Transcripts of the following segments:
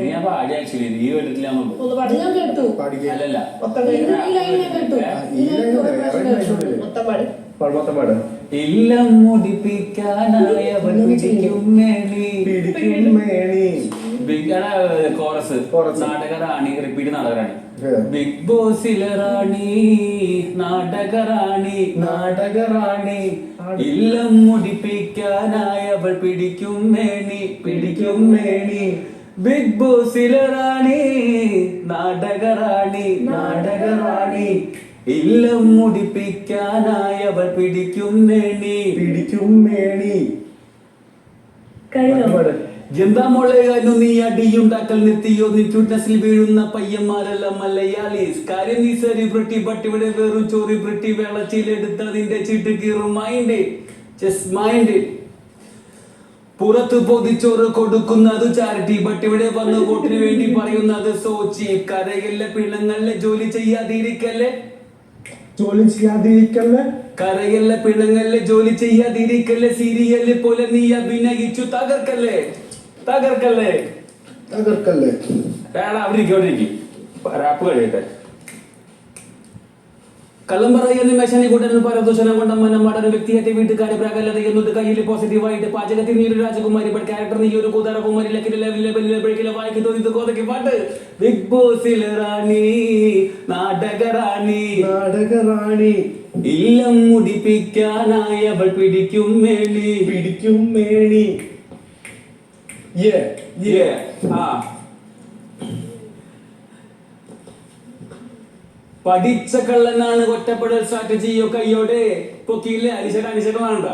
ഞാൻ പാടി ആക്ച്വലി നീ കേട്ടിട്ടില്ല. അല്ലല്ല. ഇല്ലേ? മേനി. കോറസ്. നാടക റാണി റിപ്പീറ്റ് നാടകറാണി. ബിഗ് ബോസിലെ റാണി നാടകറാണി നാടകറാണി. ഇല്ലം അവൾ പിടിക്കും മേണി പിടിക്കും മേണി ബിഗ് ബോസിലെ റാണി നാടകറാണി നാടകറാണി. ഇല്ലം അവൾ പിടിക്കും മേണി പിടിക്കും മേണി കഴിഞ്ഞോ പാട്. എന്താ മോളെ അനു നീ അടിയുണ്ടാക്കൽ നിർത്തിയോ? നീ ക്യൂട്ട്നസിൽ വീഴുന്ന പയ്യന്മാരല്ല മലയാളീസ്. കാര്യം നീ സെലിബ്രിറ്റി ബട്ട് ഇവിടെ വെറും ചോറി ബ്രിട്ടി വെള്ളച്ചിലെടുത്ത നിന്റെ ചീട്ട് കീറും മൈൻഡ് ജസ്റ്റ് മൈൻഡ് പുറത്ത് പൊതിച്ചോറ് കൊടുക്കുന്നത് ചാരിറ്റി. ബട്ട് ഇവിടെ വന്ന് വോട്ടിന് വേണ്ടി പറയുന്നത് സോച്ചി. കരയിലെ പിണങ്ങളിലെ ജോലി ചെയ്യാതിരിക്കല്ലേ? ജോലി ചെയ്യാതിരിക്കല്ലേ? കരയിലെ പിണങ്ങളിലെ ജോലി ചെയ്യാതിരിക്കല്ലേ? സീരിയലിൽ പോലെ നീ അഭിനയിച്ചു തകർക്കല്ലേ? തകർക്കല്ലേ? തകർക്കല്ലേ? വേണം അവിടെ ഇരിക്കും അവിടെ ഇരിക്കും. റാപ്പ് കഴിയട്ടെ. കള്ളം പറയുന്ന മേശനെ കൂട്ടനും പരദൂഷണം കൊണ്ട മനമാടൻ വ്യക്തിയായിട്ട് വീട്ടുകാരെ പ്രാകല്ലത എന്നത് കയ്യിൽ പോസിറ്റീവായിട്ട് പാചകത്തിൽ നീ ഒരു രാജകുമാരി ബട്ട് ക്യാരക്ടർ നീ ഒരു കുതാരകുമാരി ലക്കിലെ വായിക്ക് തോന്നി കോതയ്ക്ക് പാട്ട്. ബിഗ് ബോസിൽ റാണി നാടകറാണി. നാടകറാണി. ഇല്ലം മുടിപ്പിക്കാനായി അവൾ പിടിക്കും മേളി. പിടിക്കും മേനി യേ Yeah. ആ പഠിച്ച കള്ളനാണ് ഒറ്റപ്പെടൽ സ്ട്രാറ്റജിയോ കയ്യോടെ? പൊക്കിയില്ലേ? അനിശക വേണ്ട.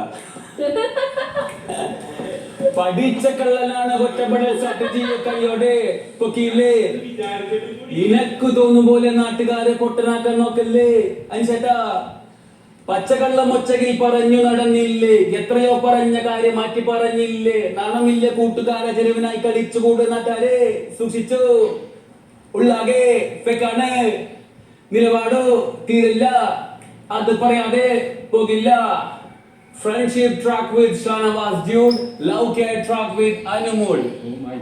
പഠിച്ച കള്ളനാണ് ഒറ്റപ്പെടൽ സ്ട്രാറ്റജിയോ കയ്യോടെ? പൊക്കിയില്ലേ? നിനക്ക് തോന്നും പോലെ നാട്ടുകാരെ പൊട്ടനാക്കാൻ നോക്കല്ലേ? അനിശേട്ടാ പച്ചക്കള്ളം ഒച്ചകിൽ പറഞ്ഞു നടന്നില്ലേ? എത്രയോ പറഞ്ഞ കാര്യം മാറ്റി പറഞ്ഞില്ലേ? നാണമില്ല കൂട്ടുകാരെ ചെരുവിനായി കളിച്ചുകൂട് നാട്ടാരെ. സൂക്ഷിച്ചു. ഉള്ളാകെ നിലപാടോ തീരില്ല. അത് പറയാതെ പോകില്ല. Friendship track with Shanavas dude love care track with Anumol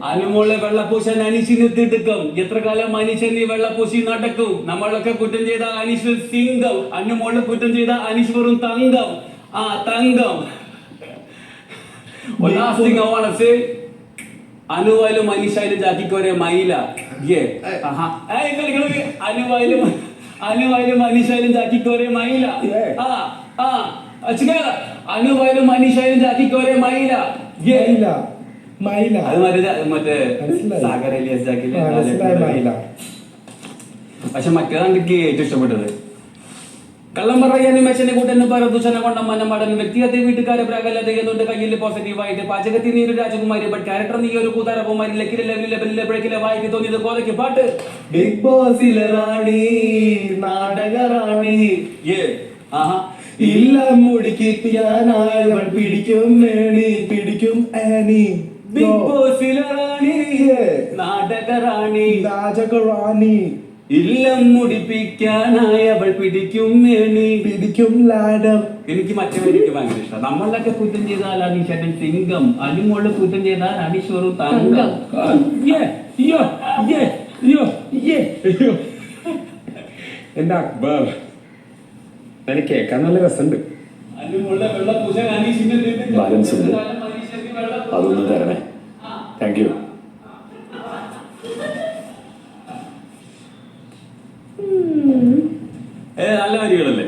അനുമോളെ വെള്ളപ്പൂശൻ അനിശിനെത്തിടുക്കും എത്ര കാലം അനീഷൻ നീ വെള്ളപ്പൂശി നടക്കും നമ്മളൊക്കെ കുറ്റം ചെയ്ത അനീഷ് സിംഗം അനുമോള് കുറ്റം ചെയ്ത അനീഷ് വെറും തങ്കം ആ തങ്കം One last thing I wanna say. അനുവായാലും മനീഷായാലും ജാക്കിക്കോരെ മയില യേ ആഹാ ഏയ് ഇങ്ങള് ഇങ്ങള് അനുവായാലും അനുവായാലും മനീഷായാലും ജാക്കിക്കോരെ മയില Yeah. ആ ആ അച്ഛക അനുവായാലും മനീഷായാലും ജാക്കിക്കോരെ മൈല മൈല മൈല അത് മറ്റേ മറ്റേ സാഗർ എലിയസ് ജാക്കിലെ പക്ഷെ മറ്റേതാണ് എനിക്ക് ഏറ്റവും ഇഷ്ടപ്പെട്ടത്. കള്ളം പറയാനും മെച്ചനെ കൂട്ടന് പരദൂഷണ കൊണ്ട മനമടൻ വ്യക്തിഗത വീട്ടുകാരെ എന്നുണ്ട് കയ്യിൽ പോസിറ്റീവായിട്ട് പാചകത്തിൽ നീ ഒരു രാജകുമാരി ബട്ട് ക്യാരക്ടർ നീ ഒരു കൂതാരകുമാരി ലക്കിലെ ലെവലിലെ ബെല്ലിലെ പിഴക്കിലെ വായിക്ക് തോന്നിയത് കോലയ്ക്ക് പാട്ട്. ബിഗ് ബോസിലെ റാണി നാടക റാണി ഏ ഇല്ല പിടിക്കും പിടിക്കും ആനി. ബിഗ് ബോസിലെ റാണി. നാടക റാണി ഇല്ലം മുടിപ്പിക്കാനായി അവൾ പിടിക്കും മേണി പിടിക്കും ലാഡർ. എനിക്ക് മറ്റേ എനിക്ക് ഭയങ്കര ഇഷ്ടം. നമ്മളൊക്കെ കുറ്റം ചെയ്താൽ അനീഷേട്ടൻ സിംഗം. അനുമോൾ കുറ്റം ചെയ്താൽ അനീശ്വറും തങ്കം. എന്റെ അക്ബർ. എനിക്ക് കേൾക്കാൻ നല്ല രസമുണ്ട്. ബാലൻസ് ഉണ്ട്. അതൊന്നും തരണേ. താങ്ക് യു ഏ നല്ല വരികളല്ലേ?